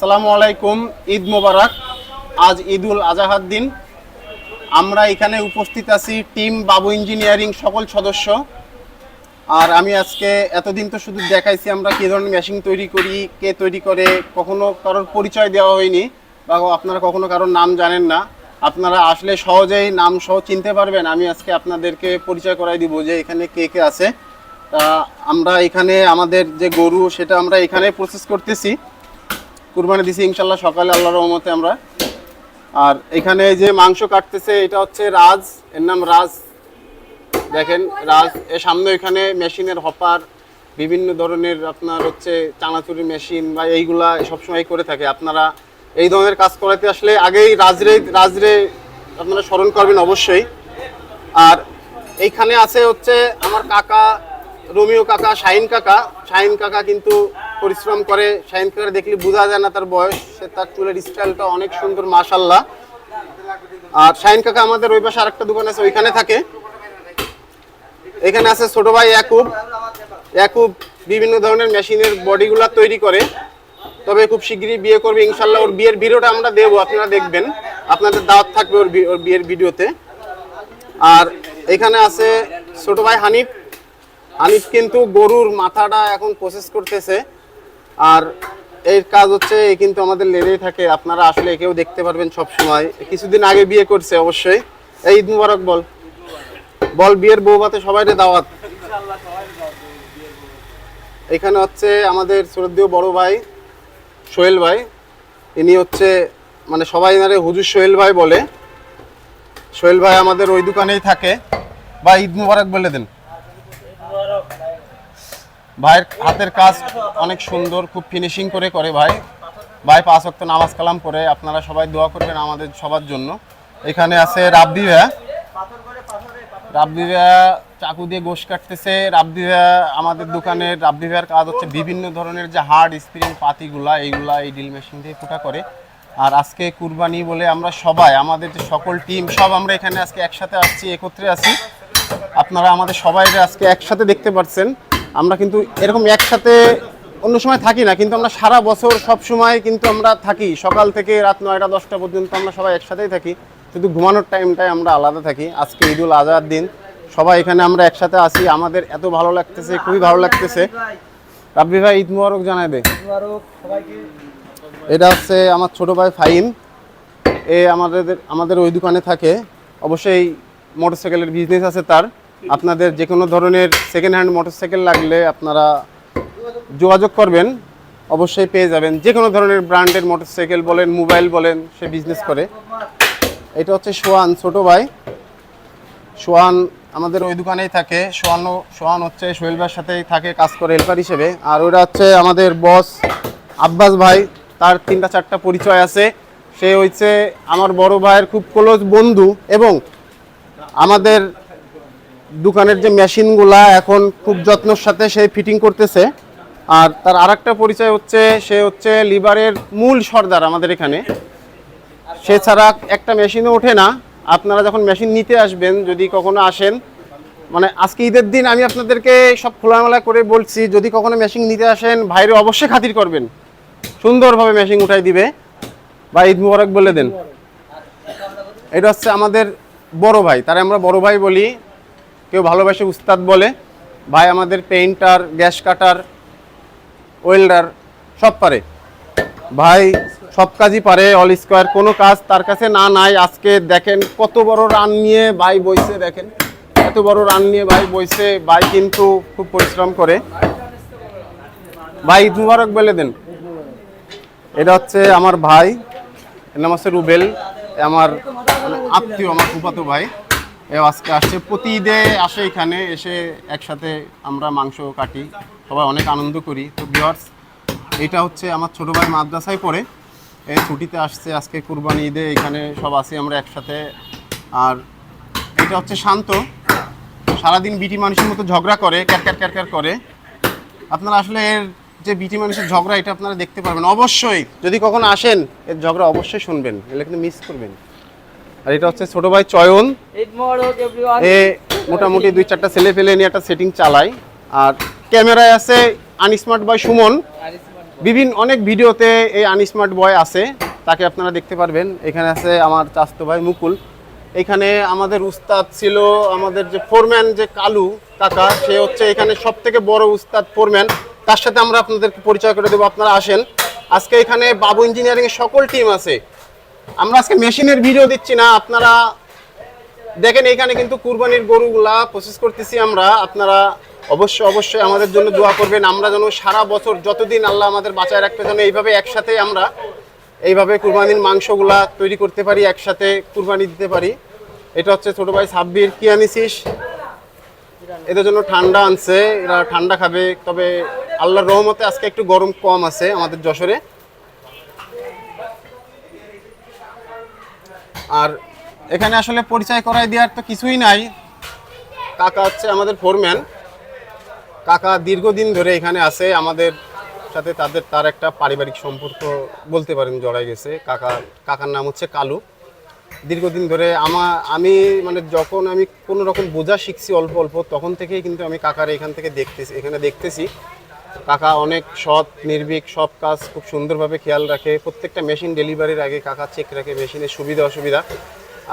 আসসালামু আলাইকুম, ঈদ মোবারক। আজ ঈদুল আজাহার দিন। আমরা এখানে উপস্থিত আছি টিম বাবু ইঞ্জিনিয়ারিং সকল সদস্য। আর আমি আজকে এতদিন তো শুধু দেখাইছি আমরা কী ধরনের মেশিন তৈরি করি, কে তৈরি করে, কখনো কারোর পরিচয় দেওয়া হয়নি বা আপনারা কখনো কারোর নাম জানেন না। আপনারা আসলে সহজেই নাম সহ চিনতে পারবেন, আমি আজকে আপনাদেরকে পরিচয় করাই দিব যে এখানে কে কে আছে। তা আমরা এখানে আমাদের যে গরু, সেটা আমরা এখানে প্রসেস করতেছি। কুরবানি দিছি, ইনশাল্লাহ সকালে আল্লাহর রহমতে আমরা। আর এখানে যে মাংস কাটতেছে, এটা হচ্ছে রাজ, এর নাম রাজ। দেখেন, রাজ, এর সামনে এখানে মেশিনের হপার, বিভিন্ন ধরনের আপনার হচ্ছে চানাচুরি মেশিন বা এইগুলা সবসময় করে থাকে। আপনারা এই ধরনের কাজ করাতে আসলে আগেই রাজরে রাজরে আপনারা স্মরণ করবেন অবশ্যই। আর এইখানে আছে হচ্ছে আমার কাকা, রোমিও কাকা, শাহিন কাকা। শাহিন কাকা কিন্তু পরিশ্রম করে, শাহিন কাকা দেখলে বোঝা যায় না তার বয়স। সে তার চুলের স্টাইলটা অনেক সুন্দর মাশাল্লাহ আর শাহিন কাকা আমাদের ওই পাশে আরেকটা দোকান আছে, ওইখানে থাকে। এখানে আছে ছোট ভাই ইয়াকুব। ইয়াকুব বিভিন্ন ধরনের মেশিনের বডিগুলা তৈরি করে। তবে খুব শীঘ্রই বিয়ে করবে ইনশাল্লাহ ওর বিয়ের ভিডিওটা আমরা দেবো, আপনারা দেখবেন। আপনাদের দাওয়াত থাকবে ওর ওর বিয়ের ভিডিওতে। আর এখানে আছে ছোট ভাই হানিফ। হানিফ কিন্তু গরুর মাথাটা এখন প্রসেস করতেছে। আর এর কাজ হচ্ছে, এ কিন্তু আমাদের লেগেই থাকে। আপনারা আসলে একেও দেখতে পারবেন সব সময় কিছুদিন আগে বিয়ে করছে অবশ্যই। এই ঈদ মুবারক বল। বল, বিয়ের বউ ভাতে সবাই দাওয়াত। এখানে হচ্ছে আমাদের শ্রদ্ধেয় বড় ভাই, সোহেল ভাই। ইনি হচ্ছে মানে সবাই এনারে হুজুর সোহেল ভাই বলে। সোহেল ভাই আমাদের ওই দোকানেই থাকে। বা ঈদ মুবারক বলে দেন। ভাইয়ের হাতের কাজ অনেক সুন্দর, খুব ফিনিশিং করে করে ভাই। ভাই, পাঁচ ওয়াক্ত নামাজ কালাম করে আপনারা সবাই দোয়া করবেন আমাদের সবার জন্য। এখানে আছে রাব্বি ভাইয়া রাব্বি ভাইয়া চাকু দিয়ে গোশ কাটতেছে। রাব্বি ভাইয়া আমাদের দোকানের রাব্বি ভাইয়ার কাজ হচ্ছে বিভিন্ন ধরনের যে হার্ড স্প্রিং পাতিগুলা, এইগুলা এই ডিল মেশিন দিয়ে ফুটা করে। আর আজকে কুরবানি বলে আমরা সবাই, আমাদের যে সকল টিম সব আমরা এখানে আজকে একসাথে আসছি, একত্রে আছি। আপনারা আমাদের সবাই আজকে একসাথে দেখতে পাচ্ছেন আমরা কিন্তু এরকম একসাথে অন্য সময় থাকি না কিন্তু আমরা সারা বছর সব সময় কিন্তু আমরা থাকি। সকাল থেকে রাত নয়টা দশটা পর্যন্ত আমরা সবাই একসাথেই থাকি। শুধু ঘুমানোর টাইমটাই আমরা আলাদা থাকি। আজকে ঈদুল আজহার দিন। সবাই এখানে আমরা একসাথে আসি আমাদের এত ভালো লাগতেছে খুবই ভালো লাগতেছে। রাব্বি ভাই ঈদ মুবারক জানাই দে। এটা হচ্ছে আমার ছোট ভাই ফাহিম। এ আমাদের আমাদের ওই দোকানে থাকে। অবশ্যই মোটরসাইকেলের বিজনেস আছে তার। আপনাদের যে কোনো ধরনের সেকেন্ড হ্যান্ড মোটরসাইকেল লাগলে আপনারা যোগাযোগ করবেন। অবশ্যই পেয়ে যাবেন। যে কোনো ধরনের ব্র্যান্ডের মোটরসাইকেল বলেন মোবাইল বলেন, সে বিজনেস করে। এটা হচ্ছে সোয়ান, ছোট ভাই। সোয়ান আমাদের ওই দোকানেই থাকে। সোয়ান সোয়ান হচ্ছে সোহেল ভাইয়ের সাথেই থাকে কাজ করে হেল্পার হিসেবে। আর ওটা হচ্ছে আমাদের বস আব্বাস ভাই। তার তিনটা চারটা পরিচয় আছে। সে হচ্ছে আমার বড় ভাইয়ের খুব ক্লোজ বন্ধু এবং আমাদের দোকানের যে মেশিনগুলা এখন খুব যত্নের সাথে সে ফিটিং করতেছে। আর তার আরেকটা পরিচয় হচ্ছে, সে হচ্ছে লিভারের মূল সর্দার আমাদের এখানে। সে ছাড়া একটা মেশিনও ওঠে না। আপনারা যখন মেশিন নিতে আসবেন, যদি কখনো আসেন মানে আজকে ঈদের দিন আমি আপনাদেরকে সব খোলামেলা করে বলছি, যদি কখনো মেশিন নিতে আসেন, ভাইরে অবশ্যই খাতির করবেন। সুন্দরভাবে মেশিন উঠাই দিবে। বা ঈদ মুবারক বলে দেন। এটা হচ্ছে আমাদের বড় ভাই, তারা আমরা বড় ভাই বলি। কেউ ভালোবাসে উস্তাদ বলে, ভাই আমাদের পেইন্টার গ্যাস কাটার ওয়েল্ডার সব পারে। ভাই সব কাজই পারে অল স্কোয়ার কোনো কাজ তার কাছে না নাই। আজকে দেখেন কত বড় রান নিয়ে ভাই বইছে, দেখেন। এত বড় রান নিয়ে ভাই বইছে, ভাই কিন্তু খুব পরিশ্রম করে। ভাই মুবারক বলে দেন। এটা হচ্ছে আমার ভাই, এর নাম হচ্ছে রুবেল আমার আত্মীয়, আমার ফুফাতো ভাই। আজকে আসছে। প্রতি ঈদে আসে এখানে, এসে একসাথে আমরা মাংস কাটি। সবাই অনেক আনন্দ করি। তো বিয়ার্স এটা হচ্ছে আমার ছোটো ভাই মাদ্রাসায় পড়ে। এই ছুটিতে আসছে আজকে কুরবানি ঈদে। এখানে সব আছি আমরা একসাথে। আর এটা হচ্ছে শান্ত। সারাদিন বিটি মানুষের মতো ঝগড়া করে ক্যারক্যার ক্যারক্যার করে। আপনারা আসলে এর যে বিটি মানুষের ঝগড়া, এটা আপনারা দেখতে পারবেন। অবশ্যই যদি কখনো আসেন, এর ঝগড়া অবশ্যই শুনবেন। এগুলো কিন্তু মিস করবেন। আর এটা হচ্ছে ছোট ভাই চয়ন। এ মোটামুটি দুই চারটা ছেলে ফেলে নিয়ে একটা সেটিং চালায়। আর ক্যামেরায় আছে আনস্মার্ট বয় সুমন। বিভিন্ন অনেক ভিডিওতে এই আনস্মার্ট বয় আছে তাকে আপনারা দেখতে পারবেন। এখানে আছে আমার চাস্তো ভাই মুকুল। এখানে আমাদের উস্তাদ ছিল আমাদের যে ফোরম্যান যে কালু কাকা সে হচ্ছে এখানে সব থেকে বড় উস্তাদ ফোরম্যান তার সাথে আমরা আপনাদেরকে পরিচয় করে দেবো আপনারা আসেন। আজকে এখানে বাবু ইঞ্জিনিয়ারিং এর সকল টিম আছে। আমরা আজকে মেশিনের ভিডিও দিচ্ছি না, আপনারা দেখেন এখানে কিন্তু কুরবানির গরুগুলা প্রসেস করতেছি আমরা। আপনারা অবশ্যই অবশ্যই আমাদের জন্য দোয়া করবেন। আমরা যেন সারা বছর যতদিন আল্লাহ আমাদের বাঁচায় রাখতে যেন এইভাবে একসাথে আমরা এইভাবে কুরবানির মাংসগুলা তৈরি করতে পারি, একসাথে কুরবানি দিতে পারি। এটা হচ্ছে ছোট ভাই সাব্বির কি আনিসিস এদের জন্য ঠান্ডা আনছে, এরা ঠান্ডা খাবে, তবে আল্লাহর রহমতে আজকে একটু গরম কম আছে আমাদের যশোরে। আর এখানে আসলে পরিচয় করাই দেওয়ার তো কিছুই নাই। কাকা হচ্ছে আমাদের ফোরম্যান কাকা দীর্ঘদিন ধরে এখানে আছে, আমাদের সাথে তাদের তার একটা পারিবারিক সম্পর্ক বলতে পারেন জড়াই গেছে। কাকা, কাকার নাম হচ্ছে কালু। দীর্ঘদিন ধরে আমা, আমি মানে যখন আমি কোনো রকম বোঝা শিখছি অল্প অল্প, তখন থেকেই কিন্তু আমি কাকার এখান থেকে দেখতেছি, এখানে দেখতেছি। কাকা অনেক সৎ, নির্ভীক, সব কাজ খুব সুন্দরভাবে খেয়াল রাখে। প্রত্যেকটা মেশিন ডেলিভারির আগে কাকা চেক রাখে মেশিনের সুবিধা, অসুবিধা।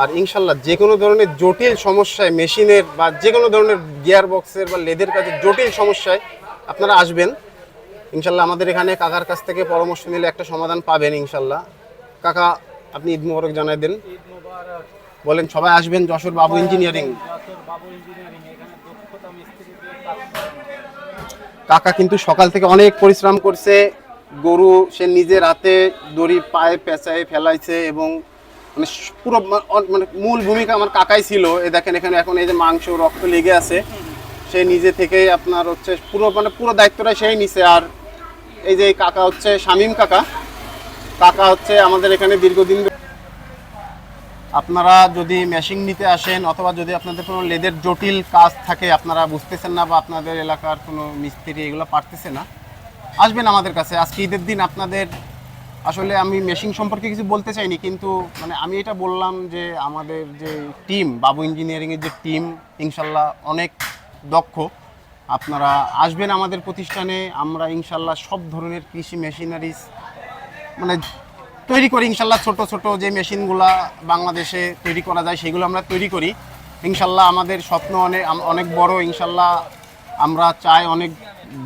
আর ইনশাল্লাহ যে কোনো ধরনের জটিল সমস্যায় মেশিনের বা যে কোনো ধরনের গিয়ার বক্সের বা লেদের কাছে জটিল সমস্যায় আপনারা আসবেন। ইনশাল্লাহ আমাদের এখানে কাকার কাছ থেকে পরামর্শ নিলে একটা সমাধান পাবেন ইনশাল্লাহ। কাকা, আপনি ঈদ মোবারক জানাই দেন। বলেন, সবাই আসবেন যশোর বাবু ইঞ্জিনিয়ারিং বাবু ইঞ্জিনিয়ারিং এখানে দক্ষতা মিস্ত্রি দিয়ে কাজ করে। কাকা কিন্তু সকাল থেকে অনেক পরিশ্রম করছে। গরু সে নিজে রাতে দড়ি পায়ে পেঁচায় ফেলাইছে এবং মানে পুরো মানে মূল ভূমিকা আমার কাকাই ছিল। এ দেখেন এখানে এখন এই যে মাংস, রক্ত লেগে আছে। সে নিজে থেকেই আপনার হচ্ছে পুরো মানে পুরো দায়িত্বটা সেই নিছে। আর এই যে কাকা হচ্ছে শামীম কাকা। কাকা হচ্ছে আমাদের এখানে দীর্ঘদিন আপনারা যদি মেশিন নিতে আসেন অথবা যদি আপনাদের কোনো লেদের জটিল কাজ থাকে, আপনারা বুঝতেছেন না বা আপনাদের এলাকার কোনো মিস্ত্রি এগুলো পারতেছে না, আসবেন আমাদের কাছে। আজকে ঈদের দিন আপনাদের, আসলে আমি মেশিন সম্পর্কে কিছু বলতে চাইনি, কিন্তু মানে আমি এটা বললাম যে আমাদের যে টিম বাবু ইঞ্জিনিয়ারিংয়ের যে টিম ইনশাল্লাহ অনেক দক্ষ। আপনারা আসবেন আমাদের প্রতিষ্ঠানে, আমরা ইনশাল্লাহ সব ধরনের কৃষি মেশিনারিজ মানে তৈরি করি, ইনশাল্লাহ ছোট ছোট যে মেশিনগুলা বাংলাদেশে তৈরি করা যায় সেগুলো আমরা তৈরি করি। ইনশাল্লাহ আমাদের স্বপ্ন অনেক অনেক বড়, ইনশাল্লাহ আমরা চাই অনেক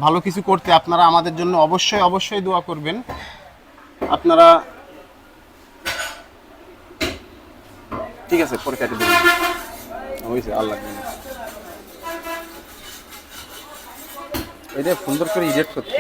ভালো কিছু করতে। আপনারা আমাদের জন্য অবশ্যই অবশ্যই দোয়া করবেন। আপনারা ঠিক আছে পরে কেটে হয়েছে আল্লাহ এটা সুন্দর করে ইডিট করতে।